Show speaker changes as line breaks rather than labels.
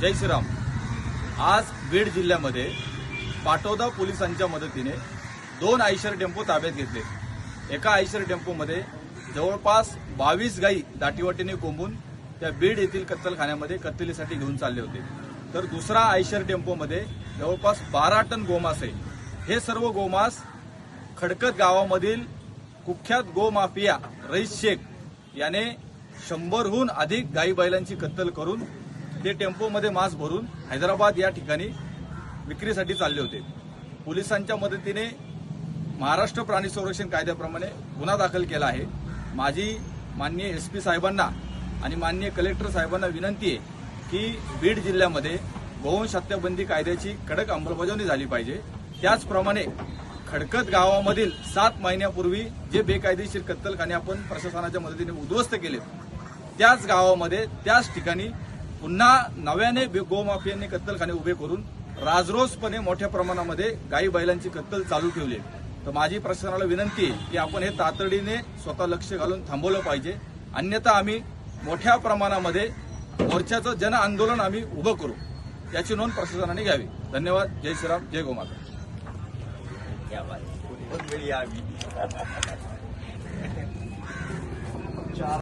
जय श्रीराम. आज बीड जिल्ह्यामध्ये पाटोदा पोलिसांच्या मदतीने दोन आयशर टेम्पो ताब्यात घेतले. एका आयशर टेम्पोमध्ये जवळपास बावीस गायी दाटीवाटीने कोंबून त्या बीड येथील कत्तलखान्यामध्ये कत्तलीसाठी घेऊन चालले होते. तर दुसरा आयशर टेम्पोमध्ये जवळपास बारा टन गोमास आहे हे सर्व गोमास खडकत गावामधील कुख्यात गोमाफिया रईस शेख याने शंभरहून अधिक गाई बैलांची कत्तल करून ते टेम्पोमध्ये मांस भरून हैदराबाद या ठिकाणी विक्रीसाठी चालले होते. पोलिसांच्या मदतीने महाराष्ट्र प्राणी संरक्षण कायद्याप्रमाणे गुन्हा दाखल केला आहे. माझी माननीय एस पी साहेबांना आणि माननीय कलेक्टर साहेबांना विनंती आहे की बीड जिल्ह्यामध्ये गोवंश हत्याबंदी कायद्याची कडक अंमलबजावणी झाली पाहिजे. त्याचप्रमाणे खडकत गावामधील सात महिन्यापूर्वी जे बेकायदेशीर कत्तलखाने आपण प्रशासनाच्या मदतीने उद्ध्वस्त केले त्याच गावामध्ये त्याच ठिकाणी पुन्हा नव्याने गोमाफियांनी कत्तलखाने उभे करून राजरोसपणे मोठ्या प्रमाणामध्ये गाई बैलांची कत्तल चालू ठेवली आहे. तर माझी प्रशासनाला विनंती आहे की आपण हे तातडीने स्वतः लक्ष घालून थांबवलं पाहिजे. अन्यथा आम्ही मोठ्या प्रमाणामध्ये मोर्चाचं जन आंदोलन आम्ही उभं करू. याची नोंद प्रशासनाने घ्यावी. धन्यवाद. जय श्रीराम. जय गोमाता